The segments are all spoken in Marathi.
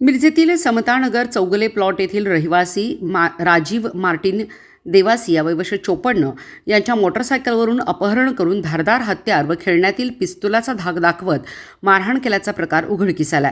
मिरजेतील समतानगर चौगले प्लॉट येथील रहिवासी मा राजीव मार्टिन देवासिया वय वर्ष चोपन्न यांच्या मोटरसायकलवरून अपहरण करून धारदार हत्यार व खेळण्यातील पिस्तुलाचा धाक दाखवत मारहाण केल्याचा प्रकार उघडकीस आला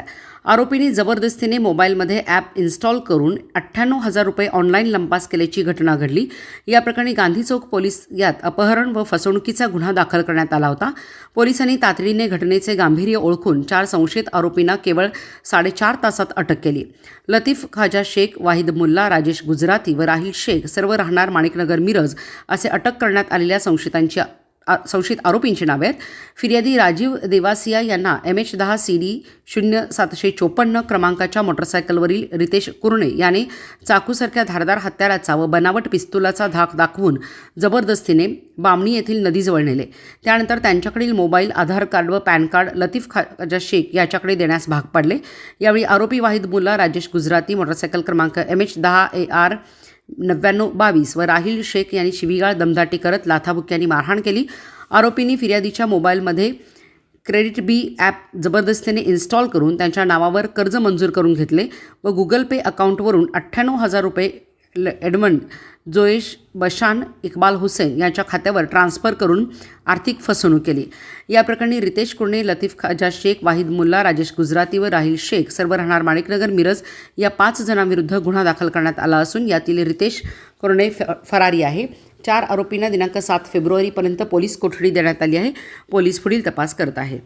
आरोपींनी जबरदस्तीने मोबाईलमध्ये ॲप इन्स्टॉल करून अठ्ठ्याण्णव हजार रुपये ऑनलाईन लंपास केल्याची घटना घडली. या प्रकरणी गांधी चौक पोलीस यात अपहरण व फसवणुकीचा गुन्हा दाखल करण्यात आला होता. पोलिसांनी तातडीने घटनेचे गांभीर्य ओळखून चार संशयित आरोपींना केवळ साडेचार तासात अटक केली. लतीफ खाजा शेख वाहिद मुल्ला राजेश गुजराती व राहिल शेख सर्व राहणार माणिकनगर मिरज असे अटक करण्यात आलेल्या संशयितांची आ- संशयित आरोपींची नावे आहेत. फिर्यादी राजीव देवासिया यांना एम एच दहा सी डी शून्य सातशे चोपन्न क्रमांकाच्या मोटरसायकलवरील रितेश कुर्णे याने चाकूसारख्या धारदार हत्याराचा व बनावट पिस्तुलाचा धाक दाखवून जबरदस्तीने बामणी येथील नदीजवळ नेले. त्यानंतर त्यांच्याकडील मोबाईल आधार कार्ड व पॅन कार्ड लतीफ खाजा शेख याच्याकडे देण्यास भाग पाडले. यावेळी आरोपी वाहिद मुल्ला राजेश गुजराती मोटरसायकल क्रमांक एम एच दहा ए आर नव्याण्णव बावीस व राहिल शेख यांनी शिवीगाळ दमदाटी करत लाथाबुक्यांनी मारहाण केली. आरोपींनी फिर्यादीच्या मोबाईलमध्ये क्रेडिट बी ॲप जबरदस्तीने इन्स्टॉल करून त्यांच्या नावावर कर्ज मंजूर करून घेतले व गुगल पे अकाउंटवरून अठ्ठ्याण्णव हजार रुपये ल- एडमंड जोएश बशान इक्बाल हुसेन यांच्या खात्यावर ट्रान्स्फर करून आर्थिक फसवणूक केली. या प्रकरणी रितेश कुर्णे लतीफ खाजा शेख वाहिद मुल्ला राजेश गुजराती व राहिल शेख सर्व राहणार माणिकनगर मिरज या पाच जणांविरुद्ध गुन्हा दाखल करण्यात आला असून यातील रितेश कुर्णे फ फरारी आहे. चार आरोपींना दिनांक सात फेब्रुवारीपर्यंत पोलीस कोठडी देण्यात आली आहे. पोलीस पुढील तपास करत आहेत.